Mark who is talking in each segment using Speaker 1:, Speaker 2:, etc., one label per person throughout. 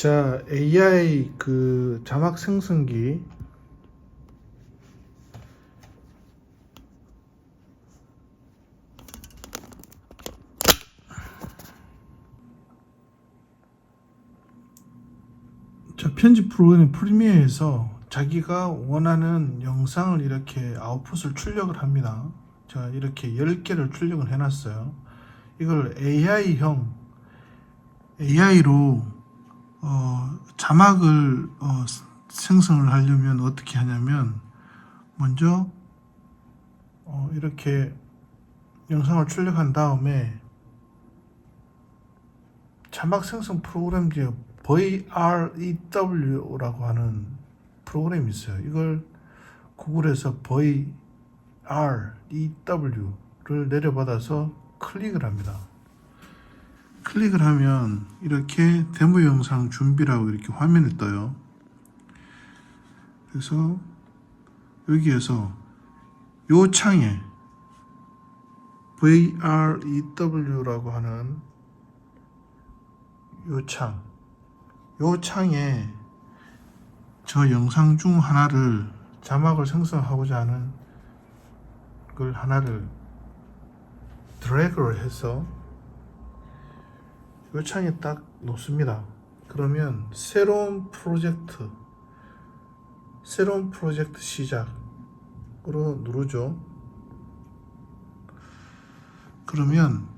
Speaker 1: 자, AI 그 자막 생성기 자, 편집 프로그램 프리미어에서 자기가 원하는 영상을 이렇게 아웃풋을 출력을 합니다. 자, 이렇게 10개를 출력을 해놨어요. 이걸 AI형, AI로 어, 자막을 어, 생성을 하려면 어떻게 하냐면 먼저 어, 이렇게 영상을 출력한 다음에 자막 생성 프로그램 중에 VREW라고 하는 프로그램이 있어요. 이걸 구글에서 VREW를 내려받아서 클릭을 합니다. 클릭을 하면 이렇게 데모 영상 준비라고 이렇게 화면이 떠요. 그래서 여기에서 요 창에 VREW라고 하는 요 창, 요 창에 저 영상 중 하나를 자막을 생성하고자 하는 걸 하나를 드래그를 해서 요 창에 딱 놓습니다. 그러면 새로운 프로젝트, 새로운 프로젝트 시작으로 누르죠. 그러면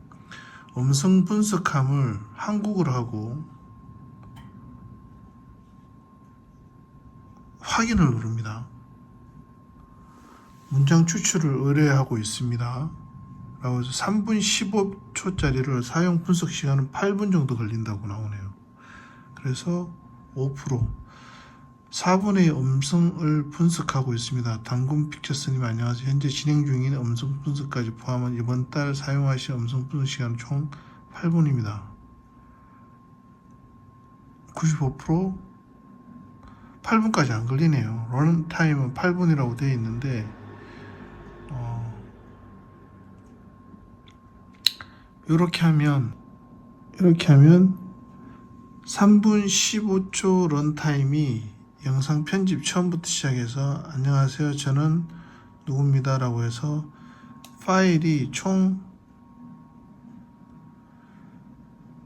Speaker 1: 음성 분석함을 한국어로 하고 확인을 누릅니다. 문장 추출을 의뢰하고 있습니다. 라고 해서 3분 15 초짜리를 사용 분석 시간은 8분 정도 걸린다고 나오네요. 그래서 5% 4분의 음성을 분석하고 있습니다. 당군 픽처스님 안녕하세요. 현재 진행 중인 음성 분석까지 포함한 이번 달 사용하실 음성 분석 시간 총 8분입니다. 95% 8분까지 안 걸리네요. 런 타임은 8분이라고 되어 있는데 이렇게 하면 이렇게 하면 3분 15초 런타임이 영상 편집 처음부터 시작해서 안녕하세요 저는 누굽니다 라고 해서 파일이 총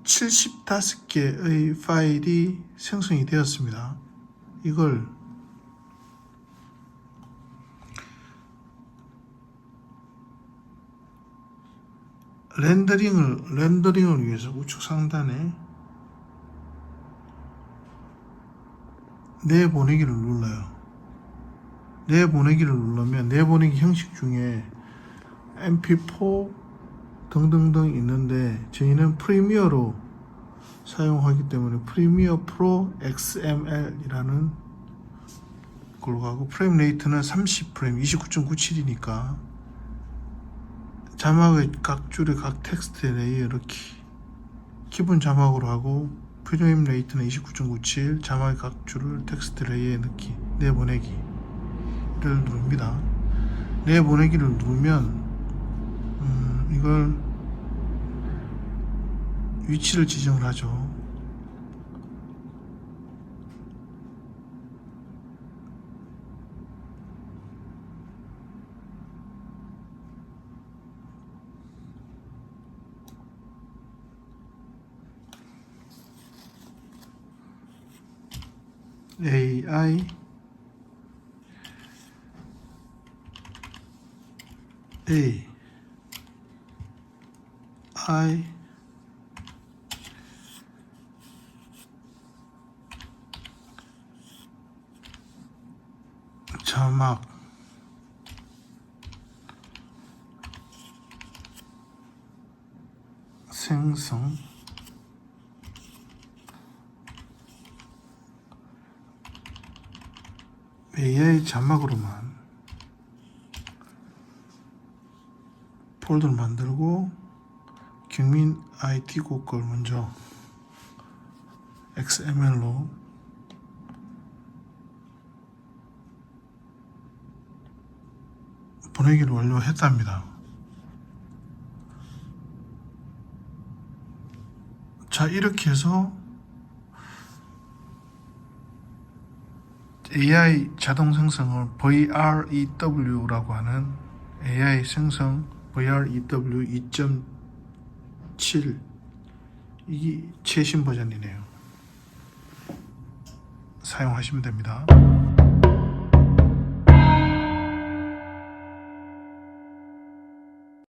Speaker 1: 75개의 파일이 생성이 되었습니다. 이걸 렌더링을 렌더링을 위해서 우측 상단에 내보내기를 눌러요. 내보내기를 누르면 내보내기 형식 중에 MP4 등등등 있는데 저희는 프리미어로 사용하기 때문에 프리미어 프로 XML이라는 걸로 가고 프레임 레이트는 30프레임 29.97이니까 자막의 각 줄의 각 텍스트 레이어 이렇게 기본 자막으로 하고 프레임 레이트는 29.97 자막의 각 줄을 텍스트 레이어에 넣기 내보내기를 누릅니다. 내보내기를 누르면 음, 이걸 위치를 지정을 하죠 AI A I. 자막 AI 자막으로만 폴더를 만들고 경민 IT 곡걸 먼저 XML로 보내기를 완료했답니다. 자 이렇게 해서 AI 자동 생성을 VREW라고 하는 AI 생성 VREW 2.7 이게 최신 버전이네요. 사용하시면 됩니다.